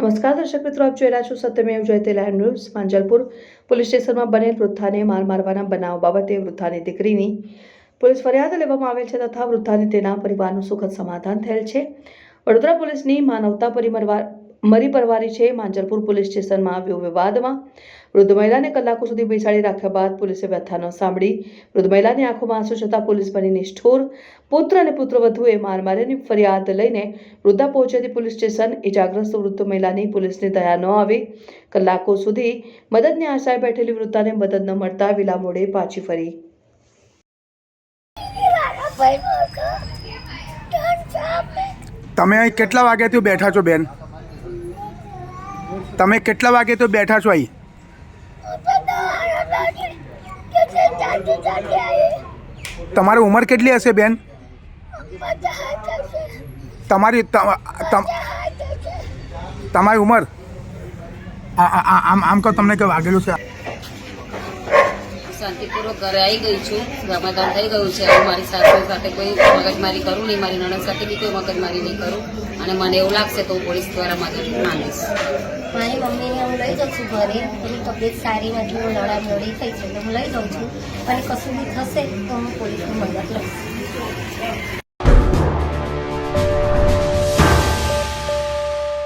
નમસ્કાર, દર્શક મિત્રો, આપ જોઈ રહ્યા છો Satyamev Jayate live news, Manjalpur. Police સ્ટેશનમાં બનેલ વૃદ્ધાને માર મારવાના બનાવ બાબતે વૃદ્ધાની દીકરીની પોલીસ ફરિયાદ લેવામાં આવેલ છે તથા વૃદ્ધાને તેના પરિવારનું સુખદ સમાધાન થયેલ છે. વડોદરા પોલીસની માનવતા પરિમરવા મરી પરવારી છે. માંજલપુર પોલીસ સ્ટેશનમાં આવ્યો વિવાદમાં. વૃદ્ધ મહિલાને કલાકો સુધી બેસાડી રાખ્યા બાદ પોલીસે વ્યથા ન સાંભળી. વૃદ્ધ મહિલાની આંખોમાં આંસુ છતાં પોલીસ બની નિષ્ઠુર. પુત્ર અને પુત્રવધુએ માર માર્યાની ફરિયાદ લઈને વૃદ્ધા પહોંચી હતી પોલીસ સ્ટેશન ઇજાગ્રસ્ત વૃદ્ધ મહિલાની પોલીસની દયા ન આવી. કલાકો સુધી મદદની આશાએ બેઠેલી વૃદ્ધાને મદદ ન મળતા વિલા મોડે પાછી ફરી. તમે અહીં કેટલા વાગ્યાથી બેઠા છો બેન? તમે કેટલા વાગે તો બેઠા છો અહીં તમારી ઉંમર કેટલી હશે, બેન? તમારી તમારી ઉંમર? આમ આમ કહો, તમને કે વાગેલું છે? શાંતિપૂર્વક ઘરે આવી ગઈ છું. સમાધાન થઈ ગયું છે. મારી સાસુ સાથે કોઈ મગજમારી કરું નહીં. મારી નણંદ સાથે બી કોઈ મગજમારી નહીં કરું. અને મને એવું લાગશે તો હું પોલીસ દ્વારા મદદ માંગીશ. મારી મમ્મીને હું લઈ જાઉં છું ઘરે. એની તબિયત સારી નથી. હું લડા લડી થઈ છે. તો હું લઈ જાઉં છું. અને કશું બી થશે તો હું પોલીસની મદદ લઈશ.